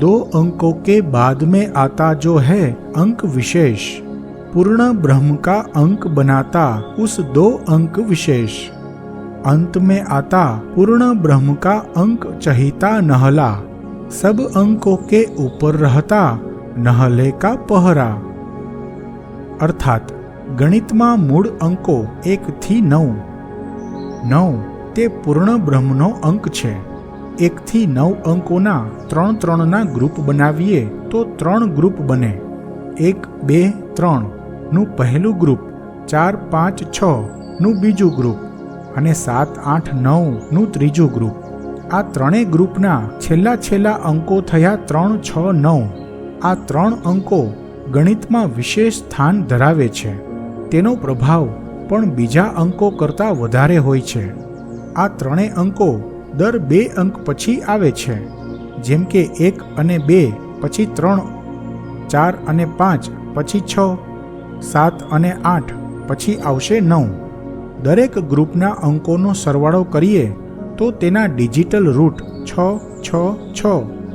दो अंकों के बाद में आता जो है अंक विशेष पूर्ण ब्रह्म का अंक बनाता उस दो अंक विशेष अंत में आता पूर्ण ब्रह्म का अंक चहिता नहला सब अंकों के ऊपर रहता નહલે કા પહરા અર્થાત ગણિતમાં મૂળ અંકો એકથી નવ નવ તે પૂર્ણ બ્રહ્મનો અંક છે એકથી નવ અંકોના ત્રણ ત્રણના ગ્રુપ બનાવીએ તો ત્રણ ગ્રુપ બને. એક, બે ત્રણનું પહેલું ગ્રુપ, ચાર, પાંચ છનું બીજું ગ્રુપ અને સાત, આઠ નવનું ત્રીજું ગ્રુપ. આ ત્રણેય ગ્રુપના છેલ્લા છેલ્લા અંકો થયા ત્રણ, છ, નવ. આ ત્રણ અંકો ગણિતમાં વિશેષ સ્થાન ધરાવે છે. તેનો પ્રભાવ પણ બીજા અંકો કરતાં વધારે હોય છે. આ ત્રણેય અંકો દર બે અંક પછી આવે છે, જેમ કે એક અને બે પછી ત્રણ, ચાર અને પાંચ પછી છ, સાત અને આઠ પછી આવશે નવ. દરેક ગ્રુપના અંકોનો સરવાળો કરીએ તો તેના ડિજિટલ રૂટ છ છ છ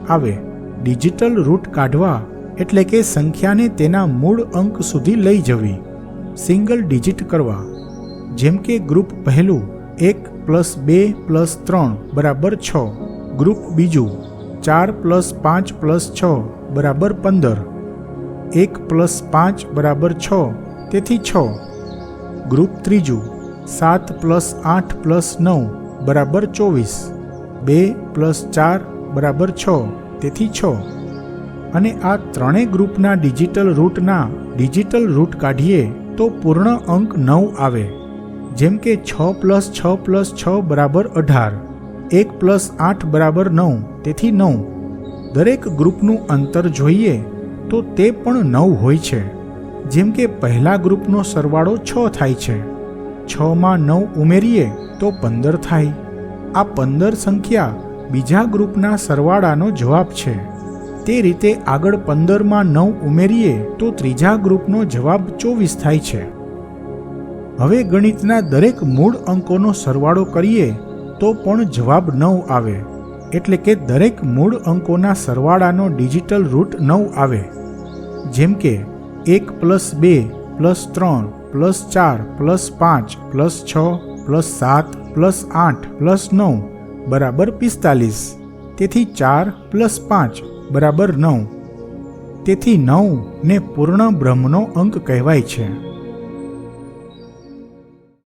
આવે. ડિજિટલ રૂટ કાઢવા એટલે કે સંખ્યાને તેના મૂળ અંક સુધી લઈ જવી. સિંગલ ડિજિટ કરવા. જેમ કે ગ્રુપ પહેલું, એક પ્લસ બે પ્લસ ત્રણ બરાબર છ. ગ્રુપ બીજું ચાર પ્લસ પાંચ પ્લસ છ બરાબર પંદર. એક પ્લસ પાંચ બરાબર છ, તેથી છ. ગ્રુપ ત્રીજું સાત પ્લસ આઠ પ્લસ નવ બરાબર ચોવીસ. બે પ્લસ ચાર બરાબર છ, તેથી છ. અને આ ત્રણેય ગ્રુપના ડિજિટલ રૂટના ડિજિટલ રૂટ કાઢીએ તો પૂર્ણ અંક નવ આવે. જેમ કે છ પ્લસ છ પ્લસ છ બરાબર અઢાર, એક પ્લસ આઠ બરાબર નવ, તેથી નવ. દરેક ગ્રુપનું અંતર જોઈએ તો તે પણ નવ હોય છે. જેમ કે પહેલા ગ્રુપનો સરવાળો છ થાય છે. છમાં નવ ઉમેરીએ તો પંદર થાય. આ પંદર સંખ્યા બીજા ગ્રુપના સરવાળાનો જવાબ છે. તે રીતે આગળ પંદરમાં નવ ઉમેરીએ તો ત્રીજા ગ્રુપનો જવાબ ચોવીસ થાય છે. હવે ગણિતના દરેક મૂળ અંકોનો સરવાળો કરીએ તો પણ જવાબ નવ આવે. એટલે કે દરેક મૂળ અંકોના સરવાળાનો ડિજિટલ રૂટ નવ આવે. જેમ કે એક પ્લસ બે પ્લસ ત્રણ પ્લસ ચાર પ્લસ પાંચ પ્લસ છ પ્લસ સાત પ્લસ આઠ પ્લસ નવ બરાબર પિસ્તાલીસ. તેથી ચાર પ્લસ પાંચ બરાબર નવ. તેથી નવ ને પૂર્ણ બ્રહ્મનો અંક કહેવાય છે.